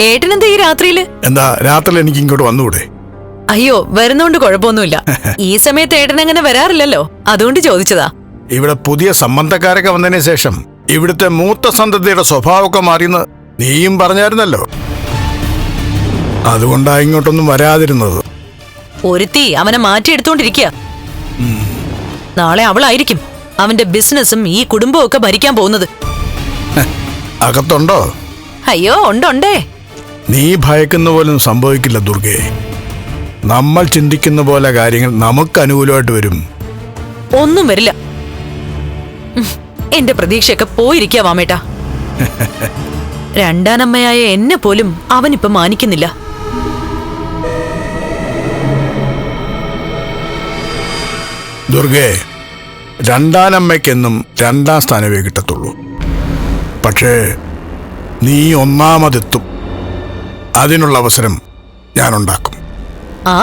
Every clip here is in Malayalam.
ഏട്ടനെന്താ ഈ രാത്രിയിൽ? എന്താ രാത്രി എനിക്ക് ഇങ്ങോട്ട് വന്നുകൂടെ അയ്യോ വരുന്നോണ്ട് കുഴപ്പമൊന്നുമില്ല. ഈ സമയത്ത് ഏട്ടൻ അങ്ങനെ വരാറില്ലല്ലോ. അതുകൊണ്ട് ചോദിച്ചതാ. ഇവിടെ പുതിയ സംബന്ധക്കാരൊക്കെ വന്നതിന് ശേഷം ഇവിടുത്തെ മൂത്ത സന്തതിയുടെ സ്വഭാവമൊക്കെ മാറിയെന്ന് നീയും പറഞ്ഞായിരുന്നല്ലോ. അതുകൊണ്ടാ ഇങ്ങോട്ടൊന്നും വരാതിരുന്നത്. ഒരുത്തി അവനെ മാറ്റിയെടുത്തോണ്ടിരിക്കുക നാളെ അവളായിരിക്കും അവന്റെ ബിസിനസ്സും ഈ കുടുംബവും ഒക്കെ ഭരിക്കാൻ പോകുന്നത്. അകത്തുണ്ടോ? അയ്യോ ഉണ്ടോണ്ടേ നീ ഭയക്കുന്ന പോലും സംഭവിക്കില്ല ദുർഗെ. നമ്മൾ ചിന്തിക്കുന്ന പോലെ കാര്യങ്ങൾ നമുക്ക് അനുകൂലമായിട്ട് വരും. ഒന്നും വരില്ല. എന്റെ പ്രതീക്ഷയൊക്കെ പോയിരിക്കാ വാമേട്ടാ രണ്ടാനമ്മയായ എന്നെ പോലും അവനിപ്പൊ മാനിക്കുന്നില്ല. ദുർഗേ രണ്ടാനമ്മയ്ക്കെന്നും രണ്ടാം സ്ഥാനമേ കിട്ടത്തുള്ളൂ. പക്ഷേ നീ ഒന്നാമതെത്തും. അതിനുള്ള അവസരം ഞാൻ ഉണ്ടാക്കും ആ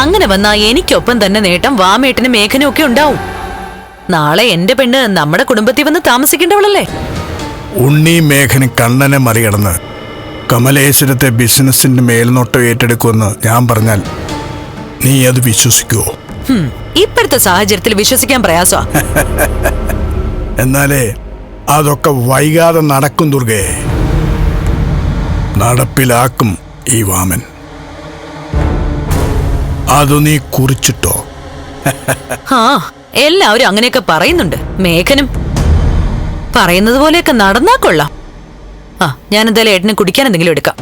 അങ്ങനെ വന്നാ എനിക്കൊപ്പം തന്നെ നേട്ടം വാമേട്ടനും മേഘനും ഒക്കെ ഉണ്ടാവും. നാളെ എന്റെ പെണ്ണ് നമ്മുടെ കുടുംബത്തിൽ വന്ന് താമസിക്കേണ്ടവളല്ലേ? ഉണ്ണി മേഘന് കണ്ണനെ മറികടന്ന് കമലേശ്വരത്തെ ബിസിനസിന്റെ മേൽനോട്ടം ഏറ്റെടുക്കുമെന്ന് ഞാൻ പറഞ്ഞാൽ നീ അത് വിശ്വസിക്കുവോ? ഇപ്പോഴത്തെ സാഹചര്യത്തിൽ വിശ്വസിക്കാൻ പ്രയാസമാ. എന്നാലേ അതൊക്കെ വൈകാതെ നടക്കും ദുർഗേ. നടപ്പിലാക്കും ഈ വാമൻ. അത് നീ കുറിച്ചിട്ടോ? ആ എല്ലാവരും അങ്ങനെയൊക്കെ പറയുന്നുണ്ട്. മേഘനും പറയുന്നത് പോലെയൊക്കെ നടന്നാ കൊള്ളാം. ആ ഞാൻ എന്തായാലും ഏട്ടന് കുടിക്കാൻ എന്തെങ്കിലും എടുക്കാം.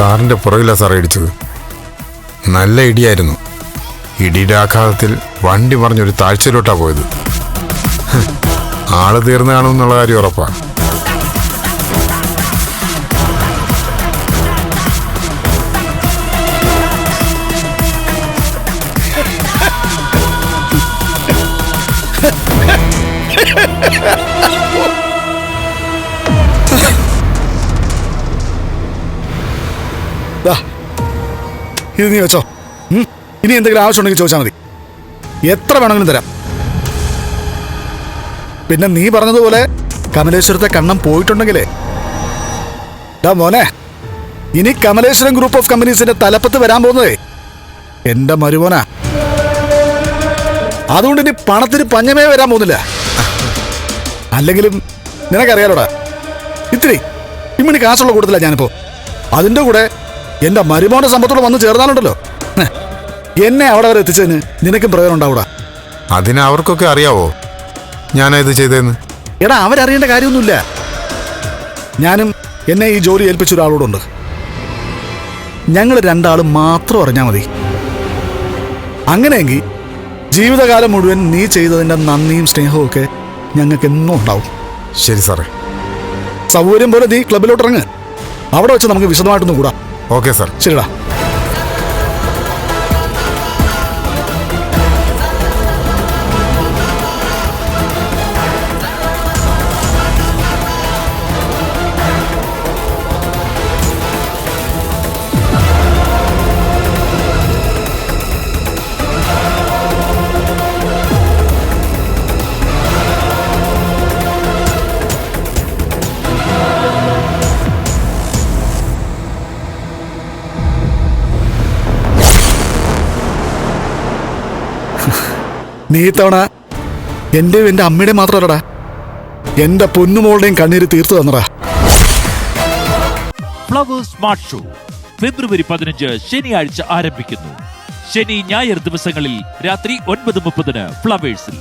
കാറിന്റെ പുറകിലാ സാറേ ഇടിച്ചത്. നല്ല ഇടിയായിരുന്നു. ഇടിയുടെ ആഘാതത്തിൽ വണ്ടി മറിഞ്ഞൊരു താഴ്ചയിലോട്ടാ പോയത്. ആൾ തീർന്നു കാണുമെന്നുള്ള കാര്യം ഉറപ്പാണ് Ha ha ദാ, ഇത് നീ വെച്ചോ. ഇനി എന്തെങ്കിലും ആവശ്യമുണ്ടെങ്കിൽ ചോദിച്ചാൽ മതി. എത്ര വേണമെങ്കിലും തരാം. പിന്നെ നീ പറഞ്ഞതുപോലെ കമലേശ്വരത്തെ കണ്ണം പോയിട്ടുണ്ടെങ്കിലേ. ഡാ മോനെ ഇനി കമലേശ്വരം ഗ്രൂപ്പ് ഓഫ് കമ്പനീസിന്റെ തലപ്പത്ത് വരാൻ പോകുന്നതേ. എന്റെ മരുമോനാ. അതുകൊണ്ട് ഇനി പണത്തിന് പഞ്ഞമേ വരാൻ പോകുന്നില്ല. അല്ലെങ്കിലും നിനക്കറിയാലോടാ. ഇത്തിരി ഇമ്മണി കാശുള്ള കൂട്ടത്തില്ല ഞാനിപ്പോ. അതിന്റെ കൂടെ എന്റെ മരുമോന്റെ സമ്പത്തോട് വന്ന് ചേർന്നാലുണ്ടല്ലോ. എന്നെ അവിടെ വരെ എത്തിച്ചതിന് നിനക്കും പ്രയോജനം ഉണ്ടാവൂടാ. അതിന് അവർക്കൊക്കെ അറിയാവോ? ഞാനാ ഇത് ചെയ്തതെന്ന് എടാ അവരറിയേണ്ട കാര്യമൊന്നുമില്ല. ഞാനും എന്നെ ഈ ജോലി ഏൽപ്പിച്ച ഒരാളോടുണ്ട്. ഞങ്ങൾ രണ്ടാളും മാത്രം അറിഞ്ഞാൽ മതി. അങ്ങനെയെങ്കിൽ ജീവിതകാലം മുഴുവൻ നീ ചെയ്തതിന്റെ നന്ദിയും സ്നേഹവും ഒക്കെ ഞങ്ങൾക്ക് എന്നും ഉണ്ടാവും. ശരി സാറേ. സൗകര്യം പോലെ നീ ക്ലബിലോട്ട് ഇറങ്ങ്. അവിടെ വെച്ച് നമുക്ക് വിശദമായിട്ടൊന്നും കൂടാ. Okay sir. ശരിടാ. നീ ഇത്തവണ എന്റെയും എന്റെ അമ്മയുടെ മാത്രമല്ലടാ. എന്റെ പൊന്നുമോളുടെയും കണ്ണീര് തീർത്തു തന്നടാ. ഫ്ലവേഴ്സ് സ്മാർട്ട് ഷോ ഫെബ്രുവരി പതിനഞ്ച് ശനിയാഴ്ച ആരംഭിക്കുന്നു. ശനി ഞായർ ദിവസങ്ങളിൽ രാത്രി ഒൻപത് മുപ്പതിന് ഫ്ലവേഴ്സിൽ